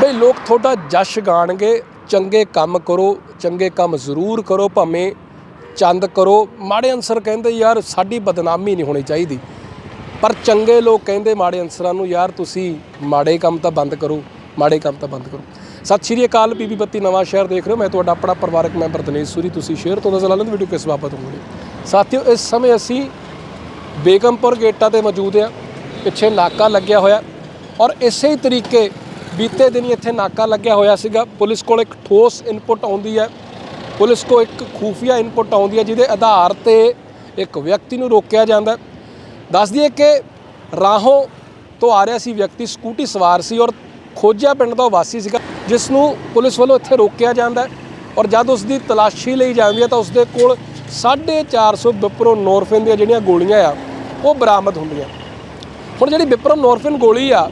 ਬਈ ਲੋਕ ਤੁਹਾਡਾ ਜਸ਼ ਗਾਣਗੇ, ਚੰਗੇ ਕੰਮ ਕਰੋ, ਚੰਗੇ ਕੰਮ ਜ਼ਰੂਰ ਕਰੋ, ਭਾਵੇਂ ਚੰਦ ਕਰੋ। ਮਾੜੇ ਅਨਸਰ ਕਹਿੰਦੇ, ਯਾਰ, ਸਾਡੀ ਬਦਨਾਮੀ ਨਹੀਂ ਹੋਣੀ ਚਾਹੀਦੀ। ਪਰ ਚੰਗੇ ਲੋਕ ਕਹਿੰਦੇ, ਮਾੜੇ ਅਨਸਰਾਂ ਨੂੰ, ਯਾਰ, ਤੁਸੀਂ ਮਾੜੇ ਕੰਮ ਤਾਂ ਬੰਦ ਕਰੋ, ਮਾੜੇ ਕੰਮ ਤਾਂ ਬੰਦ ਕਰੋ। ਸਤਿ ਸ਼੍ਰੀ ਅਕਾਲ ਪੀਪੀ ਬੱਤੀ, ਨਵਾਂ ਸ਼ਹਿਰ ਦੇਖ ਰਹੇ ਹੋ। ਮੈਂ ਤੁਹਾਡਾ ਆਪਣਾ ਪਰਿਵਾਰਕ ਮੈਂਬਰ ਦਿਨੇਸ਼ ਸੂਰੀ। ਤੁਸੀਂ ਸ਼ੇਅਰ ਤੋਂ ਨਜ਼ਰ ਲਾ ਲੈਂਦੇ ਵੀਡੀਓ ਕਿਸ ਬਾਬਤ ਹੋਣੀ ਸਾਥੀਓ, ਇਸ ਸਮੇਂ ਅਸੀਂ ਬੇਗਮਪੁਰ ਗੇਟਾਂ ਤੇ ਮੌਜੂਦ ਹਾਂ। ਪਿੱਛੇ ਨਾਕਾ ਲੱਗਿਆ ਹੋਇਆ। ਔਰ ਇਸੇ ਹੀ ਤਰੀਕੇ ਬੀਤੇ ਦਿਨੀ ਇੱਥੇ ਨਾਕਾ ਲੱਗਿਆ ਹੋਇਆ ਸੀਗਾ। ਪੁਲਿਸ ਕੋਲ ਇੱਕ ਠੋਸ ਇਨਪੁਟ ਆਉਂਦੀ ਹੈ। ਪੁਲਿਸ ਕੋਲ ਇੱਕ ਖੂਫੀਆ ਇਨਪੁਟ ਆਉਂਦੀ ਹੈ, ਜਿਹਦੇ ਆਧਾਰ ਤੇ ਇੱਕ ਵਿਅਕਤੀ ਨੂੰ ਰੋਕਿਆ ਜਾਂਦਾ ਹੈ। ਦੱਸ ਦਈਏ ਕਿ ਰਾਹੋਂ ਤੋਂ ਆ ਰਿਹਾ ਸੀ ਵਿਅਕਤੀ, ਸਕੂਟੀ ਸਵਾਰ ਸੀ ਔਰ ਖੋਜਿਆ ਪਿੰਡ ਦਾ ਉਹ ਵਾਸੀ ਸੀਗਾ, ਜਿਸ ਨੂੰ ਪੁਲਿਸ ਵੱਲੋਂ ਇੱਥੇ ਰੋਕਿਆ ਜਾਂਦਾ ਔਰ ਜਦ ਉਸ ਦੀ ਤਲਾਸ਼ੀ ਲਈ ਜਾਂਦੀ ਹੈ ਤਾਂ ਉਸ ਦੇ ਕੋਲ 450 ਬਿਪਰੋ ਨੋਰਫਿਨ ਦੀਆਂ ਜਿਹੜੀਆਂ ਗੋਲੀਆਂ ਆ, ਉਹ ਬਰਾਮਦ ਹੁੰਦੀਆਂ। ਹੁਣ ਜਿਹੜੀ ਬਿਪਰੋ ਨੋਰਫਿਨ ਗੋਲੀ ਆ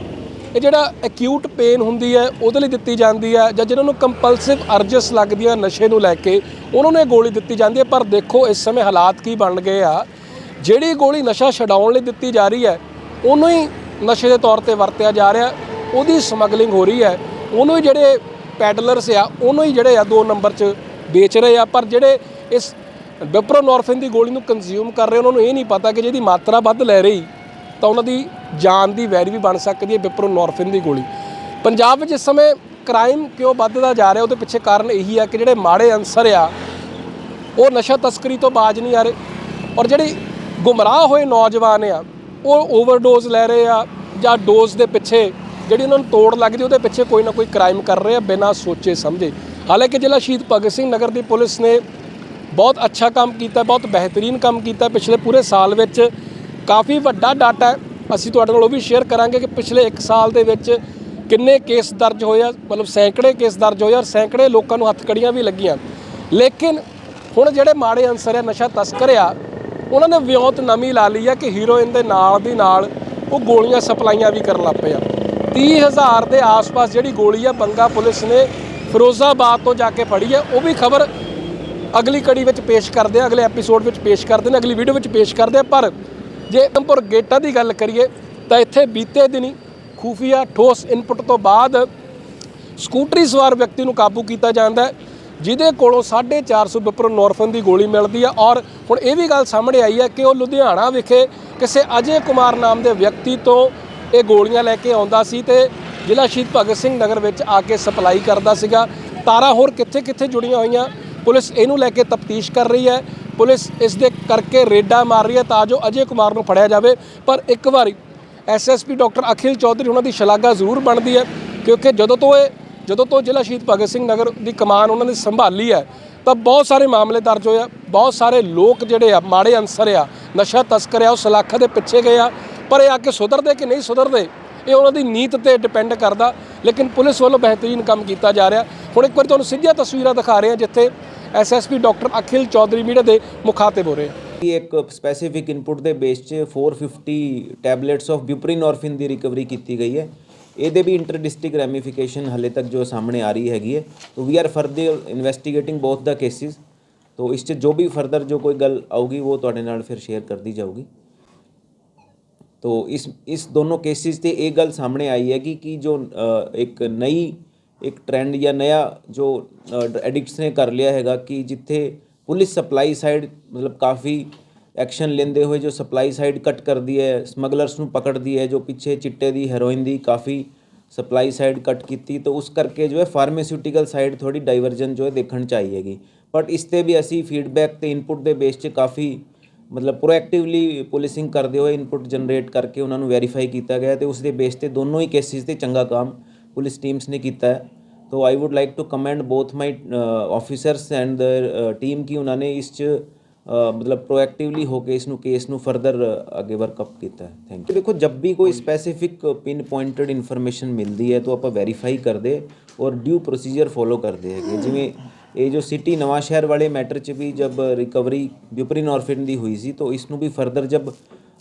ਇਹ ਜਿਹੜਾ ਐਕਿਊਟ ਪੇਨ ਹੁੰਦੀ ਹੈ, ਉਹਦੇ ਲਈ ਦਿੱਤੀ ਜਾਂਦੀ ਹੈ ਜਾਂ ਜਿਹਨਾਂ ਨੂੰ ਕੰਪਲਸਿਵ ਅਰਜਸ ਲੱਗਦੀਆਂ ਨਸ਼ੇ ਨੂੰ ਲੈ ਕੇ, ਉਹਨਾਂ ਨੂੰ ਇਹ ਗੋਲੀ ਦਿੱਤੀ ਜਾਂਦੀ ਹੈ। ਪਰ ਦੇਖੋ, ਇਸ ਸਮੇਂ ਹਾਲਾਤ ਕੀ ਬਣ ਗਏ ਆ। ਜਿਹੜੀ ਗੋਲੀ ਨਸ਼ਾ ਛਡਾਉਣ ਲਈ ਦਿੱਤੀ ਜਾ ਰਹੀ ਹੈ, ਉਹਨੂੰ ਹੀ ਨਸ਼ੇ ਦੇ ਤੌਰ ਤੇ ਵਰਤਿਆ ਜਾ ਰਿਹਾ। ਉਹਦੀ ਸਮਗਲਿੰਗ ਹੋ ਰਹੀ ਹੈ। ਉਹਨੂੰ ਹੀ ਜਿਹੜੇ ਪੈਡਲਰਸ ਆ, ਉਹਨੂੰ ਹੀ ਜਿਹੜੇ ਆ ਦੋ ਨੰਬਰ 'ਚ ਵੇਚ ਰਹੇ ਆ। ਪਰ ਜਿਹੜੇ ਇਸ ਵਿਪਰੋਨੋਰਫਿਨ ਦੀ ਗੋਲੀ ਨੂੰ ਕੰਜ਼ਿਊਮ ਕਰ ਰਹੇ, ਉਹਨਾਂ ਨੂੰ ਇਹ ਨਹੀਂ ਪਤਾ ਕਿ ਜਿਹਦੀ ਮਾਤਰਾ ਵੱਧ ਲੈ ਰਹੀ। ਤਾਂ ਉਹਨਾਂ ਦੀ ਜਾਨ ਦੀ ਵੈਰੀ ਵੀ ਬਣ ਸਕਦੀ ਹੈ ਵਿਪਰੋਨੋਰਫਿਨ ਦੀ ਗੋਲੀ। ਪੰਜਾਬ ਵਿੱਚ ਇਸ ਸਮੇਂ ਕ੍ਰਾਈਮ ਕਿਉਂ ਵੱਧਦਾ ਜਾ ਰਿਹਾ, ਉਹਦੇ ਪਿੱਛੇ ਕਾਰਨ ਇਹੀ ਹੈ ਕਿ ਜਿਹੜੇ ਮਾੜੇ ਅਨਸਰ ਆ, ਉਹ ਨਸ਼ਾ ਤਸਕਰੀ ਤੋਂ ਬਾਜ ਨਹੀਂ ਆ ਰਹੇ ਔਰ ਜਿਹੜੀ ਗੁੰਮਰਾਹ ਹੋਏ ਨੌਜਵਾਨ ਆ, ਉਹ ਓਵਰਡੋਜ਼ ਲੈ ਰਹੇ ਆ ਜਾਂ ਡੋਜ਼ ਦੇ ਪਿੱਛੇ ਜਿਹੜੀ ਉਹਨਾਂ ਨੂੰ ਤੋੜ ਲੱਗਦੀ, ਉਹਦੇ ਪਿੱਛੇ ਕੋਈ ਨਾ ਕੋਈ ਕ੍ਰਾਈਮ ਕਰ ਰਹੇ ਆ ਬਿਨਾਂ ਸੋਚੇ ਸਮਝੇ। ਹਾਲਾਂਕਿ ਜ਼ਿਲ੍ਹਾ ਸ਼ਹੀਦ ਭਗਤ ਸਿੰਘ ਨਗਰ ਦੀ ਪੁਲਿਸ ਨੇ ਬਹੁਤ ਅੱਛਾ ਕੰਮ ਕੀਤਾ, ਬਹੁਤ ਬਿਹਤਰੀਨ ਕੰਮ ਕੀਤਾ ਪਿਛਲੇ ਪੂਰੇ ਸਾਲ ਵਿੱਚ। ਕਾਫੀ ਵੱਡਾ ਡਾਟਾ ਅਸੀਂ ਤੁਹਾਡੇ ਨਾਲ ਉਹ ਵੀ ਸ਼ੇਅਰ ਕਰਾਂਗੇ ਕਿ ਪਿਛਲੇ 1 ਸਾਲ ਦੇ ਵਿੱਚ ਕਿੰਨੇ ਕੇਸ ਦਰਜ ਹੋਏ ਆ, ਮਤਲਬ ਸੈਂਕੜੇ ਕੇਸ ਦਰਜ ਹੋਏ ਆ ਔਰ ਸੈਂਕੜੇ ਲੋਕਾਂ ਨੂੰ ਹੱਥਕੜੀਆਂ ਵੀ ਲੱਗੀਆਂ। ਲੇਕਿਨ ਹੁਣ ਜਿਹੜੇ ਮਾੜੇ ਅਨਸਰ ਆ, ਨਸ਼ਾ ਤਸਕਰ ਆ, ਉਹਨਾਂ ਨੇ ਵਿਉਂਤ ਨਵੀਂ ਲਾ ਲਈ ਆ ਕਿ ਹੀਰੋਇਨ ਦੇ ਨਾਲ ਦੀ ਨਾਲ ਉਹ ਗੋਲੀਆਂ ਸਪਲਾਈਆਂ ਵੀ ਕਰਨ ਲੱਗ ਪਏ ਆ। 30000 ਦੇ ਆਸ-ਪਾਸ ਜਿਹੜੀ ਗੋਲੀ ਆ, ਬੰਗਾ ਪੁਲਿਸ ਨੇ ਫਿਰੋਜ਼ਾਬਾਦ ਤੋਂ ਜਾ ਕੇ ਫੜੀ ਆ। ਉਹ ਵੀ ਖਬਰ ਅਗਲੀ ਕੜੀ ਵਿੱਚ ਪੇਸ਼ ਕਰਦੇ ਆ, ਅਗਲੇ ਐਪੀਸੋਡ ਵਿੱਚ ਪੇਸ਼ ਕਰਦੇ ਨੇ, ਅਗਲੀ ਵੀਡੀਓ ਵਿੱਚ ਪੇਸ਼ ਕਰਦੇ ਆ। ਪਰ ਜੇ ਅੰਪੁਰ ਗੇਟਾਂ ਦੀ ਗੱਲ ਕਰੀਏ, ਤਾਂ ਇੱਥੇ ਬੀਤੇ ਦਿਨੀ ਖੂਫੀਆ ਠੋਸ ਇਨਪੁਟ ਤੋਂ ਬਾਅਦ ਸਕੂਟਰੀ ਸਵਾਰ ਵਿਅਕਤੀ ਨੂੰ ਕਾਬੂ ਕੀਤਾ ਜਾਂਦਾ ਹੈ, ਜਿਹਦੇ ਕੋਲੋਂ 450 ਵਿਪਰ ਨੋਰਫਨ ਦੀ ਗੋਲੀ ਮਿਲਦੀ ਹੈ ਔਰ ਹੁਣ ਇਹ ਵੀ ਗੱਲ ਸਾਹਮਣੇ ਆਈ ਹੈ ਕਿ ਉਹ ਲੁਧਿਆਣਾ ਵਿਖੇ ਕਿਸੇ ਅਜੇ ਕੁਮਾਰ ਨਾਮ ਦੇ ਵਿਅਕਤੀ ਤੋਂ ਇਹ ਗੋਲੀਆਂ ਲੈ ਕੇ ਆਉਂਦਾ ਸੀ ਤੇ ਜ਼ਿਲ੍ਹਾ ਸ਼ਹੀਦ ਭਗਤ ਸਿੰਘ ਨਗਰ ਵਿੱਚ ਆ ਕੇ ਸਪਲਾਈ ਕਰਦਾ ਸੀਗਾ। ਤਾਰਾ ਹੋਰ ਕਿੱਥੇ ਕਿੱਥੇ ਜੁੜੀਆਂ ਹੋਈਆਂ, ਪੁਲਿਸ ਇਹਨੂੰ ਲੈ ਕੇ ਤਫਤੀਸ਼ ਕਰ ਰਹੀ ਹੈ। ਪੁਲਿਸ ਇਸ ਦੇ ਕਰਕੇ ਰੇਡਾ ਮਾਰ ਰਹੀ ਹੈ ਤਾਂ ਜੋ ਅਜੇ ਕੁਮਾਰ ਨੂੰ ਫੜਿਆ ਜਾਵੇ। ਪਰ ਇੱਕ ਵਾਰੀ ਐਸਐਸਪੀ ਡਾਕਟਰ ਅਖਿਲ ਚੌਧਰੀ ਉਹਨਾਂ ਦੀ ਸ਼ਲਾਘਾ ਜ਼ਰੂਰ ਬਣਦੀ ਹੈ, ਕਿਉਂਕਿ ਜਦੋਂ ਤੋਂ ਇਹ ਜਦੋਂ ਤੋਂ ਜ਼ਿਲ੍ਹਾ ਸ਼ਹੀਦ ਭਗਤ ਸਿੰਘ ਨਗਰ ਦੀ ਕਮਾਨ ਉਹਨਾਂ ਨੇ ਸੰਭਾਲੀ ਹੈ, ਤਾਂ ਬਹੁਤ ਸਾਰੇ ਮਾਮਲੇ ਦਰਜ ਹੋਏ ਆ, ਬਹੁਤ ਸਾਰੇ ਲੋਕ ਜਿਹੜੇ ਆ, ਮਾੜੇ ਅਨਸਰ ਆ, ਨਸ਼ਾ ਤਸਕਰ ਆ, ਉਹ ਸ਼ਲਾਖਾ ਦੇ ਪਿੱਛੇ ਗਏ ਆ। ਪਰ ਇਹ ਆ ਕੇ ਸੁਧਰਦੇ ਕਿ ਨਹੀਂ ਸੁਧਰਦੇ, ਇਹ ਉਹਨਾਂ ਦੀ ਨੀਤ ਤੇ ਡਿਪੈਂਡ ਕਰਦਾ। ਲੇਕਿਨ ਪੁਲਿਸ ਵੱਲੋਂ ਬਿਹਤਰੀਨ ਕੰਮ ਕੀਤਾ ਜਾ ਰਿਹਾ। ਹੁਣ ਇੱਕ ਵਾਰੀ ਤੁਹਾਨੂੰ ਸਿੱਧੀਆਂ ਤਸਵੀਰਾਂ ਦਿਖਾ ਰਹੇ ਹਾਂ, ਜਿੱਥੇ SSP doctor Akhil Chaudhary media ਦੇ ਮੁਖਾਤਿਬ ਹੋ ਰਹੇ ਇਹ ਇੱਕ ਸਪੈਸੀਫਿਕ ਇਨਪੁਟ ਦੇ ਬੇਸ 'ਚ 450 ਟੈਬਲੇਟਸ ਆਫ ਬਿਊਪਰੀਨੋਰਫਿਨ ਦੀ ਰਿਕਵਰੀ ਕੀਤੀ ਗਈ ਹੈ। ਇਹਦੇ ਵੀ ਇੰਟਰ ਡਿਸਟ੍ਰਿਕਟ ਰੈਮੀਫਿਕੇਸ਼ਨ ਹਲੇ ਤੱਕ ਜੋ ਸਾਹਮਣੇ ਆ ਰਹੀ ਹੈਗੀ ਹੈ। ਤੋ we are further investigating both the cases ਤੋ ਇਸ 'ਚ ਜੋ ਵੀ ਫਰਦਰ ਜੋ ਕੋਈ ਗੱਲ ਆਊਗੀ, ਉਹ ਤੁਹਾਡੇ ਨਾਲ ਫਿਰ ਸ਼ੇਅਰ ਕਰਦੀ ਜਾਊਗੀ। ਤੋ ਇਸ ਇਸ ਦੋਨੋਂ ਕੇਸਿਸ ਤੇ ਇਹ ਗੱਲ ਸਾਹਮਣੇ ਆਈ ਹੈ ਕਿ ਜੋ ਇੱਕ ਨਈ ਇੱਕ ਟ੍ਰੈਂਡ ਜਾਂ ਨया ਜੋ ਐਡਿਕਟਸ ਨੇ ਕਰ ਲਿਆ ਹੈਗਾ ਕਿ ਜਿੱਥੇ ਪੁਲਿਸ ਸਪਲਾਈ ਸਾਈਡ ਮਤਲਬ ਕਾਫੀ ਐਕਸ਼ਨ ਲੈਂਦੇ ਹੋਏ ਜੋ ਸਪਲਾਈ ਸਾਈਡ ਕੱਟ ਕਰਦੀ ਹੈ ਸਮਗਲਰਸ ਨੂੰ ਪਕੜਦੀ ਹੈ, ਜੋ ਪਿੱਛੇ ਚਿੱਟੇ ਦੀ ਹੈਰੋਇਨ ਦੀ ਕਾਫੀ ਸਪਲਾਈ ਸਾਈਡ ਕੱਟ ਕੀਤੀ, ਤਾਂ ਉਸ ਕਰਕੇ ਜੋ ਹੈ ਫਾਰਮਾਸਿਊਟੀਕਲ ਸਾਈਡ ਥੋੜੀ ਡਾਈਵਰਜਨ ਜੋ ਹੈ ਦੇਖਣ ਚ ਆਈ ਹੈਗੀ। ਬਟ ਇਸ ਤੇ ਵੀ ਅਸੀਂ ਫੀਡਬੈਕ ਤੇ ਇਨਪੁਟ ਦੇ ਬੇਸ 'ਚ ਕਾਫੀ ਮਤਲਬ ਪ੍ਰੋਐਕਟਿਵਲੀ ਪੁਲਿਸਿੰਗ ਕਰਦੇ ਹੋਏ ਇਨਪੁਟ ਜਨਰੇਟ ਕਰਕੇ ਉਹਨਾਂ ਨੂੰ ਵੈਰੀਫਾਈ ਕੀਤਾ ਗਿਆ ਤੇ ਉਸ ਦੇ ਬੇਸ ਤੇ ਦੋਨੋਂ ਹੀ ਕੇਸਿਸ ਤੇ ਚੰਗਾ ਕੰਮ ਪੁਲਿਸ ਟੀਮਸ ਨੇ ਕੀਤਾ ਹੈ। ਤੋ I would like to commend both my officers and the team ਕਿ ਉਹਨਾਂ ਨੇ ਇਸ 'ਚ ਮਤਲਬ ਪ੍ਰੋਐਕਟਿਵਲੀ ਹੋ ਕੇ ਇਸ ਨੂੰ ਕੇਸ ਨੂੰ ਫਰਦਰ ਅੱਗੇ ਵਰਕਅਪ ਕੀਤਾ ਹੈ। ਥੈਂਕ ਯੂ ਦੇਖੋ, ਜਦ ਵੀ ਕੋਈ ਸਪੈਸੀਫਿਕ ਪਿਨ ਪੁਆਇੰਟਡ ਇਨਫੋਰਮੇਸ਼ਨ ਮਿਲਦੀ ਹੈ, ਤਾਂ ਆਪਾਂ ਵੈਰੀਫਾਈ ਕਰਦੇ ਔਰ ਡਿਊ ਪ੍ਰੋਸੀਜਰ ਫੋਲੋ ਕਰਦੇ ਹੈਗੇ। ਜਿਵੇਂ ਇਹ ਜੋ ਸਿਟੀ ਨਵਾਂ ਸ਼ਹਿਰ ਵਾਲੇ ਮੈਟਰ 'ਚ ਵੀ ਜਬ ਰਿਕਵਰੀ ਬਿਊਪਰੀਨੋਰਫਿਨ ਦੀ ਹੋਈ ਸੀ, ਤਾਂ ਇਸ ਨੂੰ ਵੀ ਫਰਦਰ ਜਬ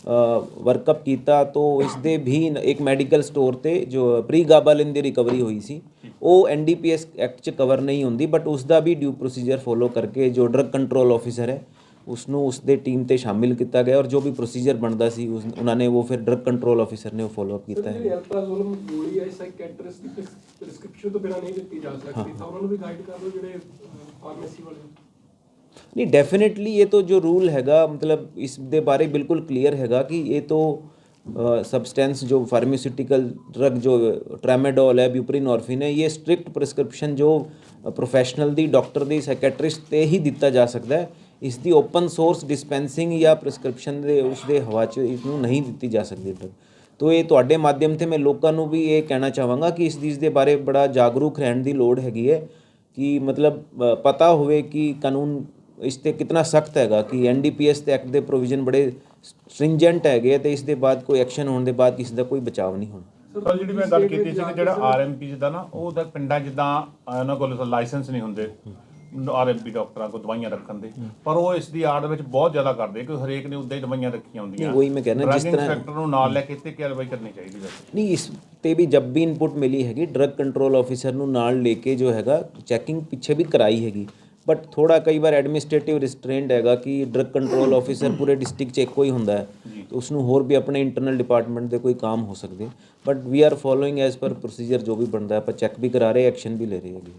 ਵਰਕਅਪ ਕੀਤਾ ਤਾਂ ਇਸ ਦੇ ਵੀ ਇੱਕ ਮੈਡੀਕਲ ਸਟੋਰ ਤੇ ਜੋ ਪ੍ਰੀ ਗਾਬਾਲਿਨ ਦੀ ਰਿਕਵਰੀ ਹੋਈ ਸੀ ਉਹ ਐਨਡੀਪੀਐਸ ਐਕਟ 'ਚ ਕਵਰ ਨਹੀਂ ਹੁੰਦੀ ਬਟ ਉਸ ਦਾ ਵੀ ਡਿਊ ਪ੍ਰੋਸੀਜਰ ਫੋਲੋ ਕਰਕੇ ਜੋ ਡਰਗ ਕੰਟਰੋਲ ਆਫੀਸਰ ਹੈ ਉਸ ਨੂੰ ਉਸ ਦੇ ਟੀਮ ਤੇ ਸ਼ਾਮਿਲ ਕੀਤਾ ਗਿਆ ਔਰ ਜੋ ਵੀ ਪ੍ਰੋਸੀਜਰ ਬਣਦਾ ਸੀ ਉਸ ਉਹਨਾਂ ਨੇ ਉਹ ਫਿਰ ਡਰਗ ਕੰਟਰੋਲ ਆਫੀਸਰ ਨੇ ਉਹ ਫੋਲੋ ਅਪ ਕੀਤਾ ਹੈ। ਅਲਟਰਾਜ਼ੋਲਮ ਗੋਲੀ ਹੈ ਸਾਈਕੈਟ੍ਰਿਸਟ ਦੀ ਪ੍ਰਿਸਕ੍ਰਿਪਸ਼ਨ ਤੋਂ ਬਿਨਾਂ ਨਹੀਂ ਦਿੱਤੀ ਜਾ ਸਕਦੀ ਤਾਂ ਉਹਨਾਂ ਨੂੰ ਵੀ ਗਾਈਡ ਕਰ ਦਿਓ ਜਿਹੜੇ ਫਾਰਮੇਸੀ ਵਾਲੇ। ਨਹੀਂ ਡੈਫੀਨਿਟਲੀ ਇਹ ਤਾਂ ਜੋ ਰੂਲ ਹੈਗਾ, ਮਤਲਬ ਇਸ ਦੇ ਬਾਰੇ ਬਿਲਕੁਲ ਕਲੀਅਰ ਹੈਗਾ ਕਿ ਇਹ ਤਾਂ ਸਬਸਟੈਂਸ ਜੋ ਫਾਰਮਾਸਿਊਟੀਕਲ ਡਰਗ ਜੋ ਟ੍ਰੈਮਾਡੋਲ ਹੈ ਬਿਊਪਰੀਨ ਔਰਫਿਨ ਹੈ, ਇਹ ਸਟ੍ਰਿਕਟ ਪ੍ਰਿਸਕ੍ਰਿਪਸ਼ਨ ਜੋ ਪ੍ਰੋਫੈਸ਼ਨਲ ਦੀ ਡਾਕਟਰ ਦੀ ਸਾਈਕੈਟ੍ਰਿਸਟ ਤੇ ਹੀ ਦਿੱਤਾ ਜਾ ਸਕਦਾ ਹੈ। ਇਸ ਦੀ ਓਪਨ ਸੋਰਸ ਡਿਸਪੈਂਸਿੰਗ ਜਾਂ ਪ੍ਰੈਸਕ੍ਰਿਪਸ਼ਨ ਦੇ, ਉਸ ਦੇ ਹਵਾ 'ਚ ਇਸ ਨੂੰ ਨਹੀਂ ਦਿੱਤੀ ਜਾ ਸਕਦੀ ਡਰਗ ਤੋ ਇਹ ਤੁਹਾਡੇ ਮਾਧਿਅਮ ਤੇ ਮੈਂ ਲੋਕਾਂ ਨੂੰ ਵੀ ਇਹ ਕਹਿਣਾ ਚਾਹਾਂਗਾ ਕਿ ਇਸ ਚੀਜ਼ ਦੇ ਬਾਰੇ ਬੜਾ ਜਾਗਰੂਕ ਰਹਿਣ ਦੀ ਲੋੜ ਹੈਗੀ ਹੈ ਕਿ ਮਤਲਬ ਪਤਾ ਹੋਵੇ ਕਿ ਕਾਨੂੰਨ ਇਸ ਤੇ ਕਿੰਨਾ ਸਖਤ ਹੈਗਾ ਕਿ ਐਨਡੀਪੀਐਸ ਤੇ ਐਕਟ ਦੇ ਪ੍ਰੋਵੀਜ਼ਨ ਬੜੇ ਸਟ੍ਰਿੰਜੈਂਟ ਹੈਗੇ ਤੇ ਇਸ ਦੇ ਬਾਅਦ ਕੋਈ ਐਕਸ਼ਨ ਹੋਣ ਦੇ ਬਾਅਦ ਕਿਸੇ ਦਾ ਕੋਈ ਬਚਾਅ ਨਹੀਂ ਹੋਣਾ। ਸਰ ਜਿਹੜੀ ਮੈਂ ਗੱਲ ਕੀਤੀ ਸੀ ਕਿ ਜਿਹੜਾ ਆਰਐਮਪੀ ਜਿੱਦਾਂ ਨਾ ਉਹ ਤਾਂ ਪਿੰਡਾਂ ਜਿੱਦਾਂ ਉਹਨਾਂ ਕੋਲ ਲਾਇਸੈਂਸ ਨਹੀਂ ਹੁੰਦੇ। ਆਰਐਮਪੀ ਡਾਕਟਰਾਂ ਕੋਲ ਦਵਾਈਆਂ ਰੱਖਣ ਦੇ। ਪਰ ਉਹ ਇਸ ਦੀ ਆੜ ਵਿੱਚ ਬਹੁਤ ਜ਼ਿਆਦਾ ਕਰਦੇ ਕਿ ਹਰੇਕ ਨੇ ਉਦਾਂ ਹੀ ਦਵਾਈਆਂ ਰੱਖੀਆਂ ਹੁੰਦੀਆਂ। ਉਹੀ ਮੈਂ ਕਹਿਣਾ, ਜਿਸ ਤਰ੍ਹਾਂ- inspector ਨੂੰ ਨਾਲ ਲੈ ਕੇ ਤੇ ਕਾਰਵਾਈ ਕਰਨੀ ਚਾਹੀਦੀ ਵੈਸੇ ਨਹੀਂ ਇਸ ਤੇ ਵੀ ਜਬ ਵੀ ਇਨਪੁਟ ਮਿਲੀ ਹੈਗੀ ਡਰਗ ਕੰਟਰੋਲ ਆਫੀਸਰ ਨੂੰ ਨਾਲ ਲੈ ਕੇ ਜੋ ਹੈਗਾ ਚੈਕਿੰਗ ਪਿੱਛੇ ਵੀ ਕਰਾਈ ਹੈਗੀ। ਬਟ ਥੋੜਾ ਕਈ ਵਾਰ ਐਡਮਿਨਿਸਟ੍ਰੇਟਿਵ ਰਿਸਟ੍ਰੇਨਡ ਹੈਗਾ ਕਿ ਡਰਗ ਕੰਟਰੋਲ ਆਫੀਸਰ ਪੂਰੇ ਡਿਸਟ੍ਰਿਕਟ 'ਚ ਇੱਕੋ ਹੀ ਹੁੰਦਾ ਹੈ ਤੇ ਉਸ ਨੂੰ ਹੋਰ ਵੀ ਆਪਣੇ ਇੰਟਰਨਲ ਡਿਪਾਰਟਮੈਂਟ ਦੇ ਕੋਈ ਕੰਮ ਹੋ ਸਕਦੇ but we are following as per procedure ਜੋ ਵੀ ਬਣਦਾ ਹੈ ਆਪਾਂ ਚੈੱਕ ਵੀ ਕਰਾ ਰਹੇ ਐਕਸ਼ਨ ਵੀ ਲੈ ਰਹੇ ਹੈਗੇ